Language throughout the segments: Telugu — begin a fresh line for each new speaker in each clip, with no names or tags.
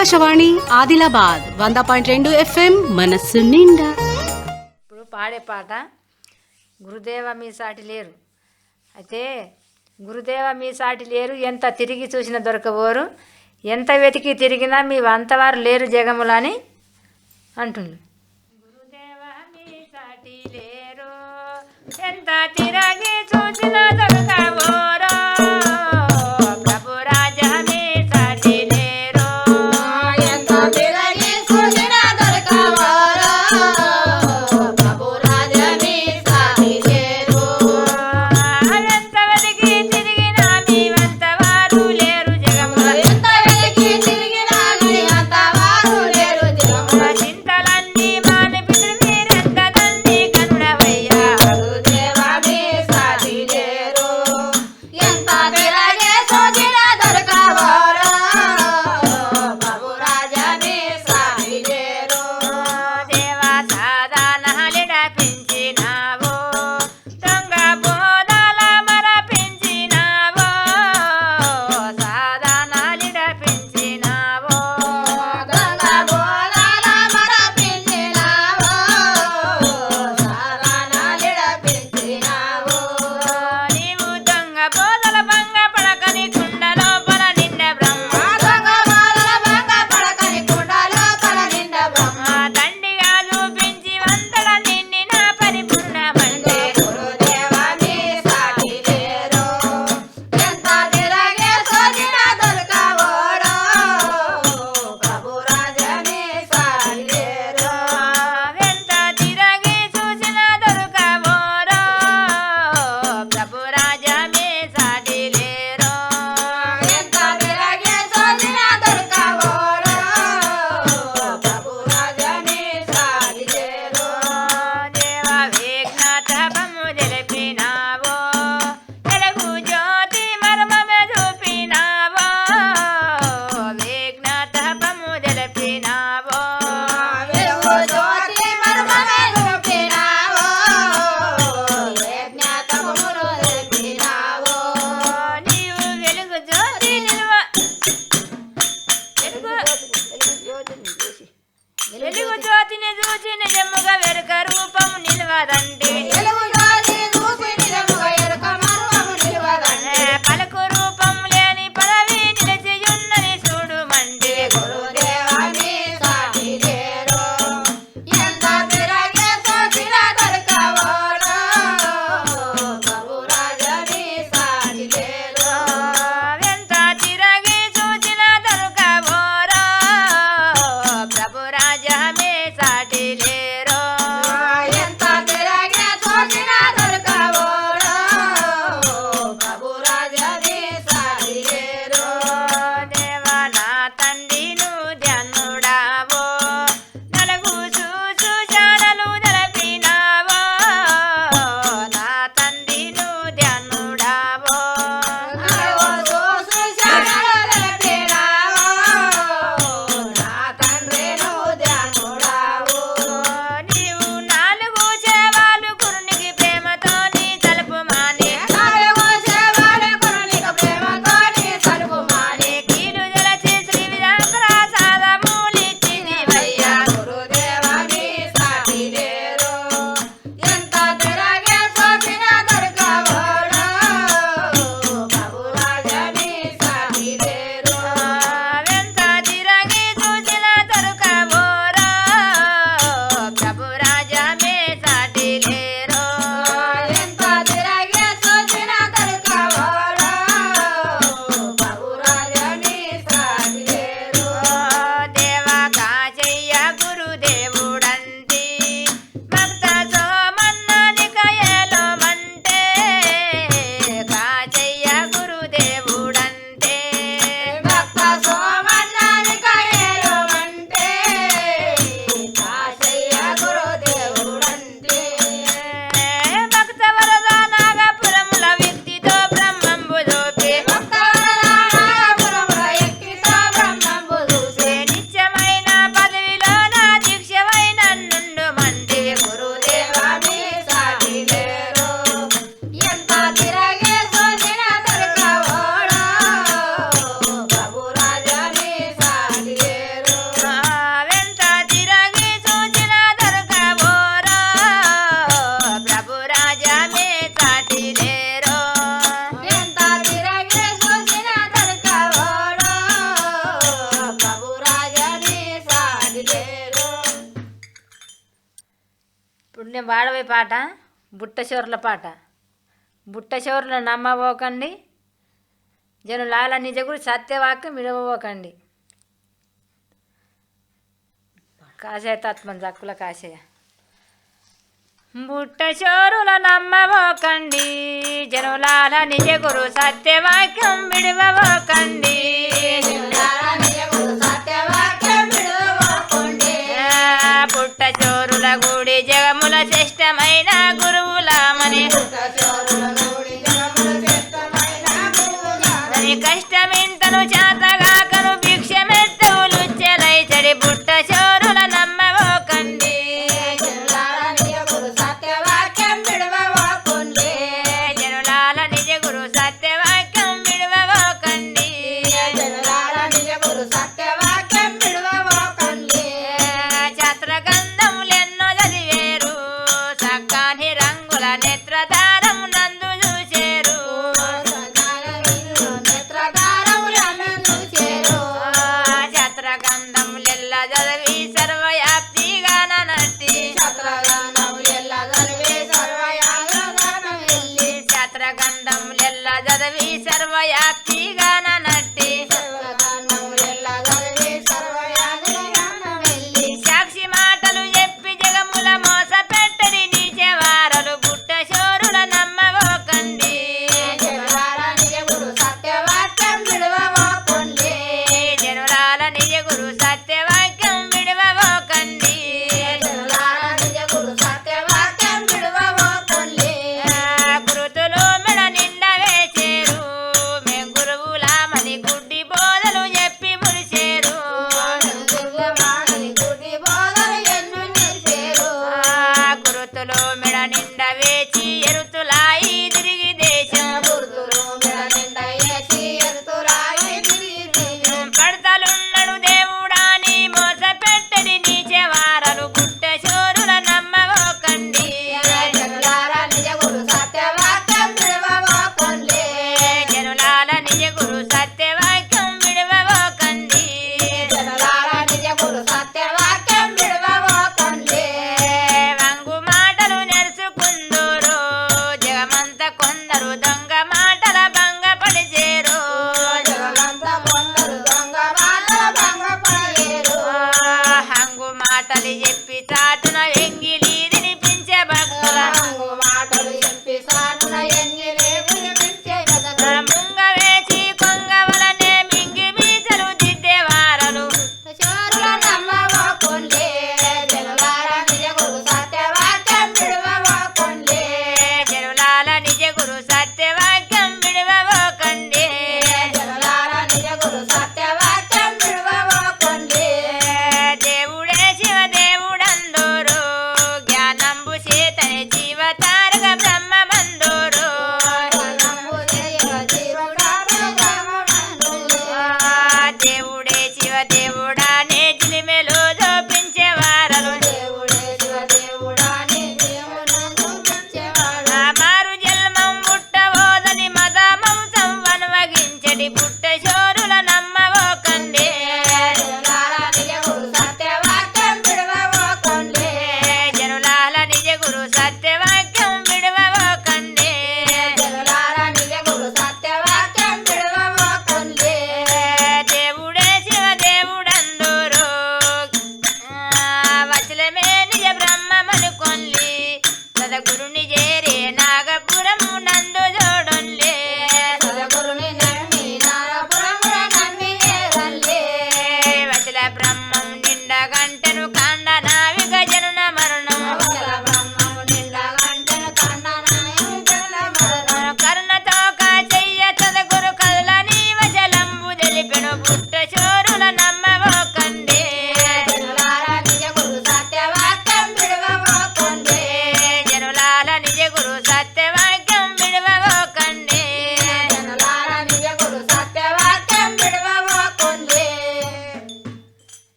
ఆకాశవాణి ఆదిలాబాద్ వంద పాయింట్ రెండు ఎఫ్ఎం మనస్సు నిండా.
ఇప్పుడు పాడే పాట గురుదేవ మీ సాటి లేరు. అయితే గురుదేవ మీ సాటి లేరు ఎంత తిరిగి చూసిన దొరకబోరు. ఎంత వెతికి తిరిగినా మీ వంతవారు లేరు జగములని అంటుండు గురుదేవ మీ సాటి లేరు ఎంత తిరిగి చూసిన దొరకబోరు. పాట? బుట్టచోర్ల పాట. బుట్టచోర్లు నమ్మబోకండి. జనులాల నిజగురు సత్యవాక్యం విడవబోకండి కాసే తత్వం జక్కుల కాసేయ బుట్టచోరుల నమ్మబోకండి. జనులాల నిజగురు సత్యవాక్యం విడవబోకండి జనులాల
सर्वयापि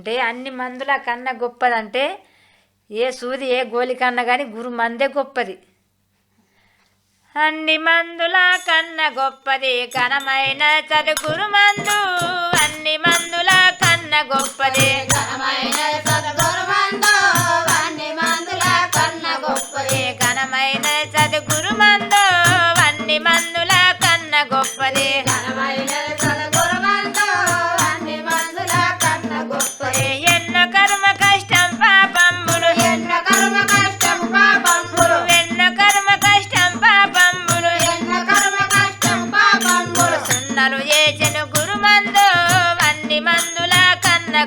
అంటే అన్ని మందుల కన్నా గొప్పదంటే ఏ సూది ఏ గోలి కన్నా కానీ గురు మందే గొప్పది. అన్ని మందుల కన్నా గొప్పది ఘనమైన గురు మందు. అన్ని మందుల కన్న గొప్పది.
ఘనమైన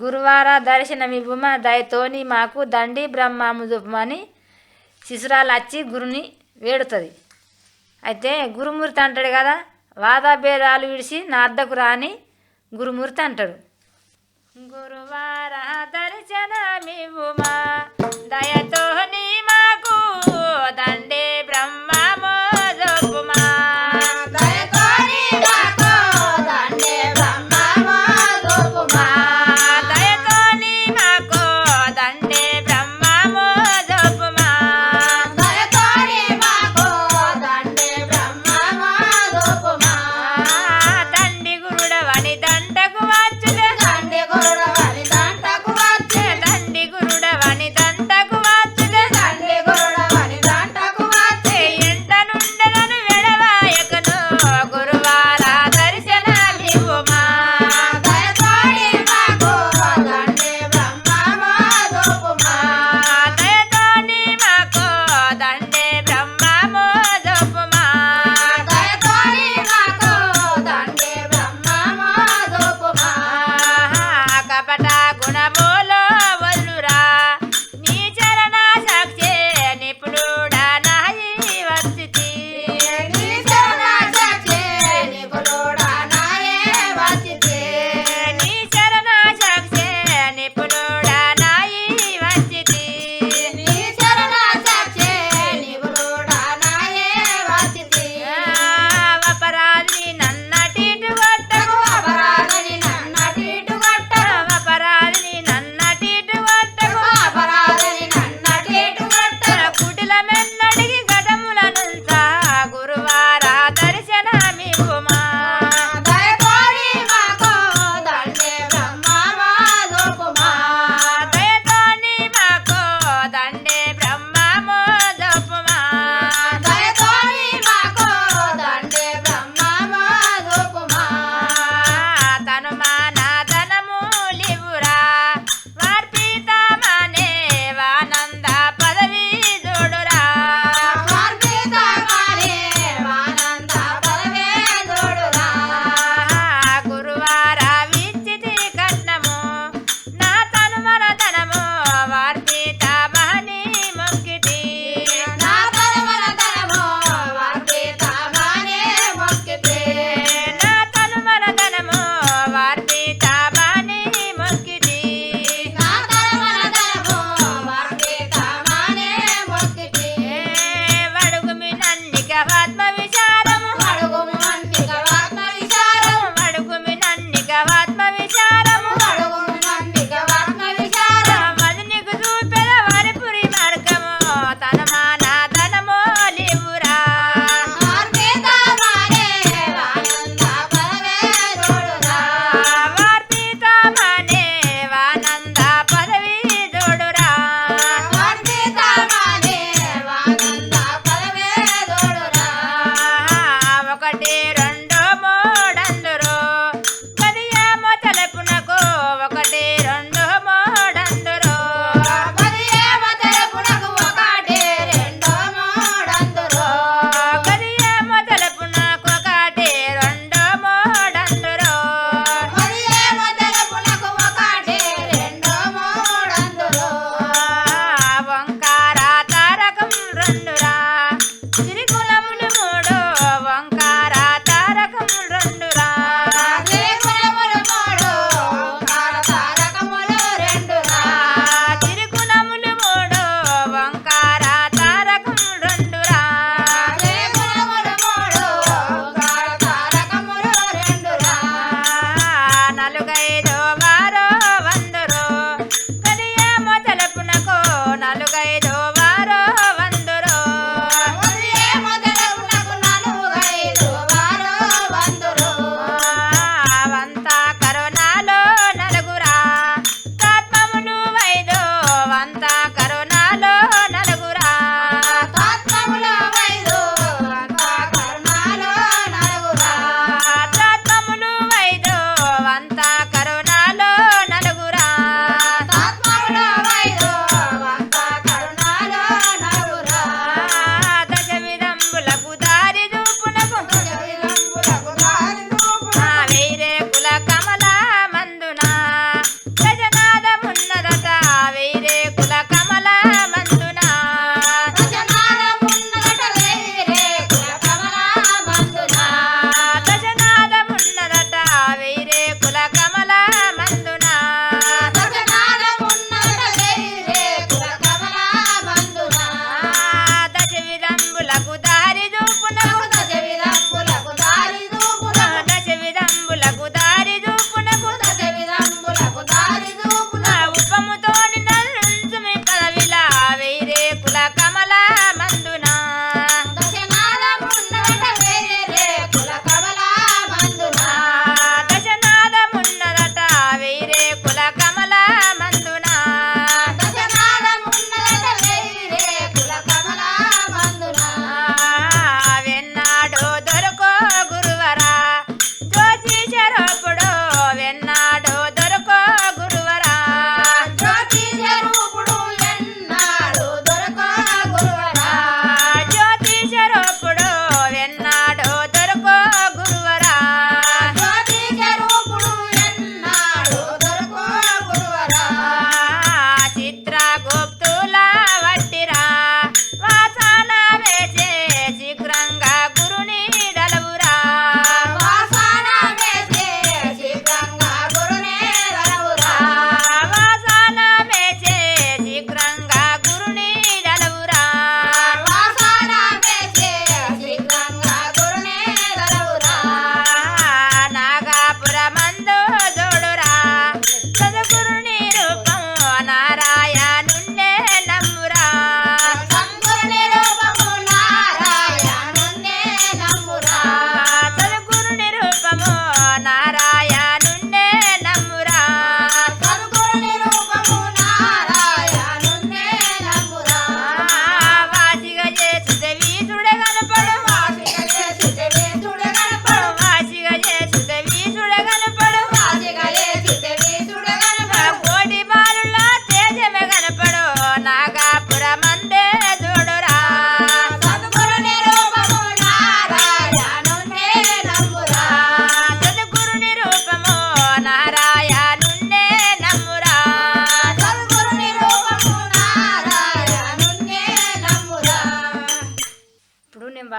గురువార దర్శనమివ్వమ దయతోని మాకు దండి బ్రహ్మము చూపమని శిశురాలు వచ్చి గురుని వేడుతుంది. అయితే గురుమూర్తి అంటాడు కదా వాదాభేదాలు విడిచి నా అద్దకు రాని గురుమూర్తి అంటాడు. గురువార దర్శనమివ్వమా
దయతో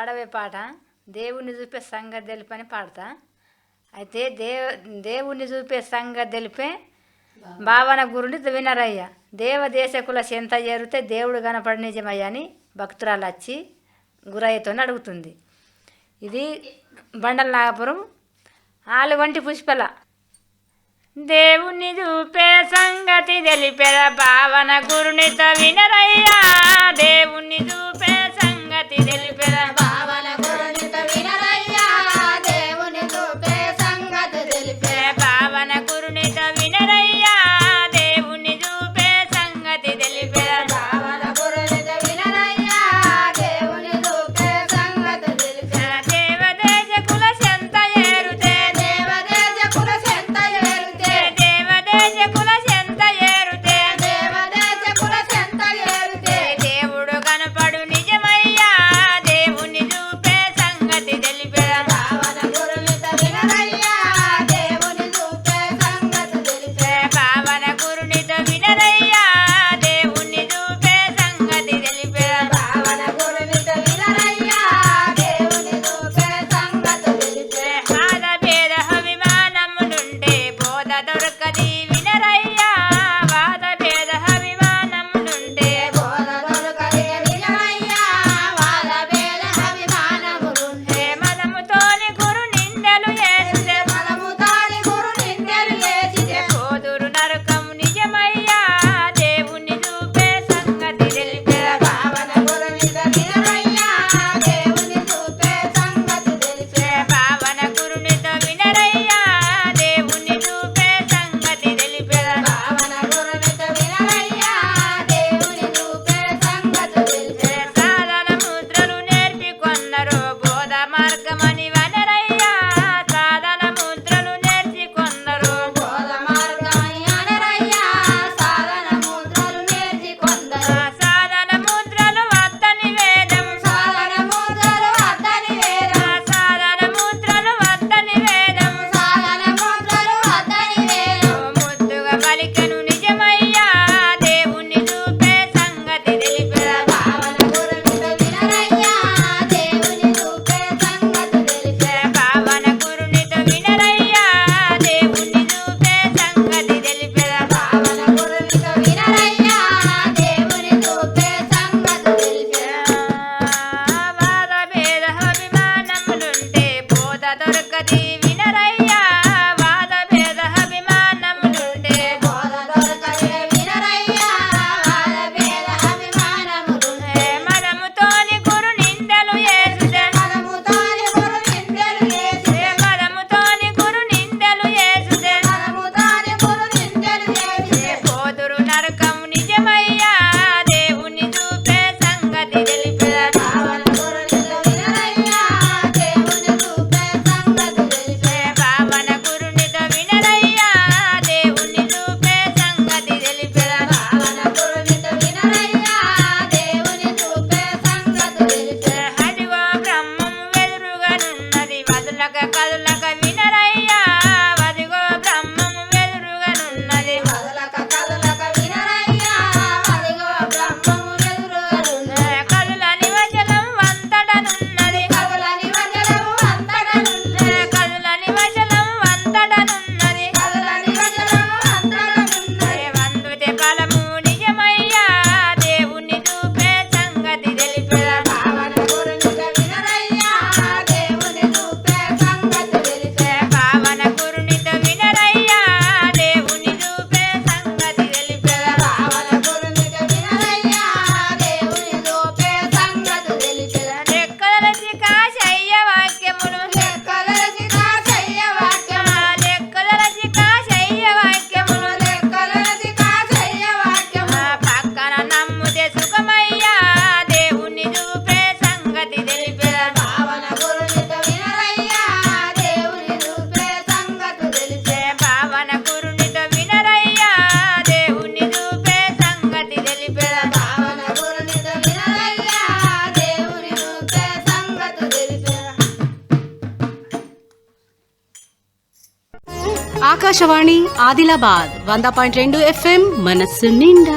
పాడవే పాట. దేవుణ్ణి చూపే సంగ తెలిపని పాడతా. అయితే దేవ దేవుణ్ణి చూపే సంగ తెలిపే భావన గురుని వినరయ్య. దేవదేశకుల చెంత చేరితే దేవుడు కనపడి నిజమయ్య అని భక్తురాలు వచ్చి గురయ్యతో అడుగుతుంది. ఇది బండల నాగపురం
ఆలు వంటి పుష్పల. దేవుని చూపే సంగతి
తెలిపెద
భావన గురునితో వినరయ్యా. దేవుని చూపే సంగతి
తెలిపెద
ఆదిలాబాద్ వంద పాయింట్ రెండు ఎఫ్ఎం మనస్సు నిండా.